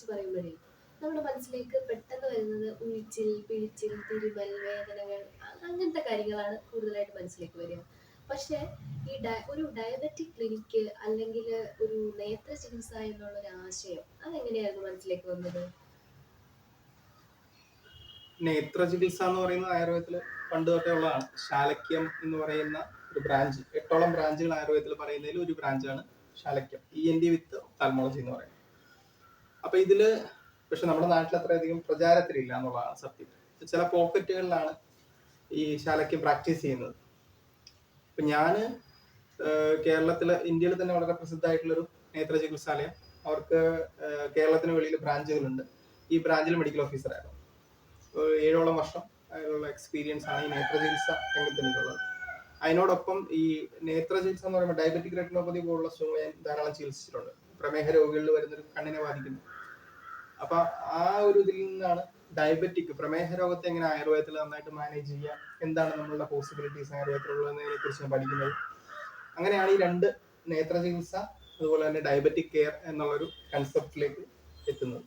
കുറിച്ച് പറയുമ്പോഴേ നമ്മുടെ മനസ്സിലേക്ക് പെട്ടെന്ന് വരുന്നത് ഉഴിച്ചിൽ പിഴിച്ചിൽ തിരുമൽ വേദനകൾ അങ്ങനത്തെ കാര്യങ്ങളാണ് കൂടുതലായിട്ട് മനസ്സിലേക്ക് വരിക. പക്ഷേ ഈ ഡയ ഒരു ഡയബറ്റിക് ക്ലിനിക്ക് അല്ലെങ്കിൽ ഒരു നേത്ര ചികിത്സ എന്നുള്ള ഒരു ആശയം അതെങ്ങനെയായിരുന്നു മനസ്സിലേക്ക് വന്നത്? നേത്ര ചികിത്സ എന്ന് പറയുന്നത് ആയുർവേദത്തിൽ പണ്ട് തൊട്ടേ ഉള്ളതാണ്. ശാലക്യം എന്ന് പറയുന്ന ഒരു ബ്രാഞ്ച് എട്ടോളം ബ്രാഞ്ചുകൾ ആയുർവേദത്തിൽ പറയുന്നതിൽ ഒരു ബ്രാഞ്ചാണ് ശാലക്യം. E N D with ophthalmology എന്ന് പറയുന്നത്. അപ്പൊ ഇതിൽ പക്ഷെ നമ്മുടെ നാട്ടിൽ അത്രയധികം പ്രചാരത്തിലില്ല എന്നുള്ളതാണ് സത്യം. ചില പോക്കറ്റുകളിലാണ് ഈ ശാലയ്ക്ക് പ്രാക്ടീസ് ചെയ്യുന്നത്. ഇപ്പൊ ഞാൻ കേരളത്തിലെ ഇന്ത്യയിൽ തന്നെ വളരെ പ്രസിദ്ധമായിട്ടുള്ളൊരു നേത്ര ചികിത്സാലയം. അവർക്ക് കേരളത്തിന് വെളിയിൽ ബ്രാഞ്ചുകളുണ്ട്. ഈ ബ്രാഞ്ചിൽ മെഡിക്കൽ ഓഫീസറായിരുന്നു. ഏഴോളം വർഷം അതിലുള്ള എക്സ്പീരിയൻസ് ആണ് ഈ നേത്ര ചികിത്സ രംഗത്ത് എനിക്കുള്ളത് അതിനോടൊപ്പം ഈ നേത്ര ചികിത്സ എന്ന് പറയുമ്പോൾ ഡയബറ്റിക് റെറ്റിനോപ്പതി പോലുള്ള അസുഖങ്ങൾ ഞാൻ ധാരാളം ചികിത്സിച്ചിട്ടുണ്ട്. പ്രമേഹ രോഗികളിൽ വരുന്നൊരു കണ്ണിനെ ബാധിക്കുന്നു. അപ്പൊ ആ ഒരു ഇതിൽ നിന്നാണ് ഡയബറ്റിക് പ്രമേഹ രോഗത്തെ എങ്ങനെ ആയുർവേദത്തിൽ നന്നായിട്ട് മാനേജ് ചെയ്യാം? എന്താണ് നമ്മളുടെ പോസിബിലിറ്റീസ് ആയുർവേദത്തിലുള്ളതിനെ കുറിച്ച് പഠിക്കുന്നത്? അങ്ങനെയാണ് ഈ രണ്ട് നേത്ര ചികിത്സ അതുപോലെ തന്നെ ഡയബറ്റിക് കെയർ എന്നുള്ളൊരു കൺസെപ്റ്റിലേക്ക് എത്തുന്നത്.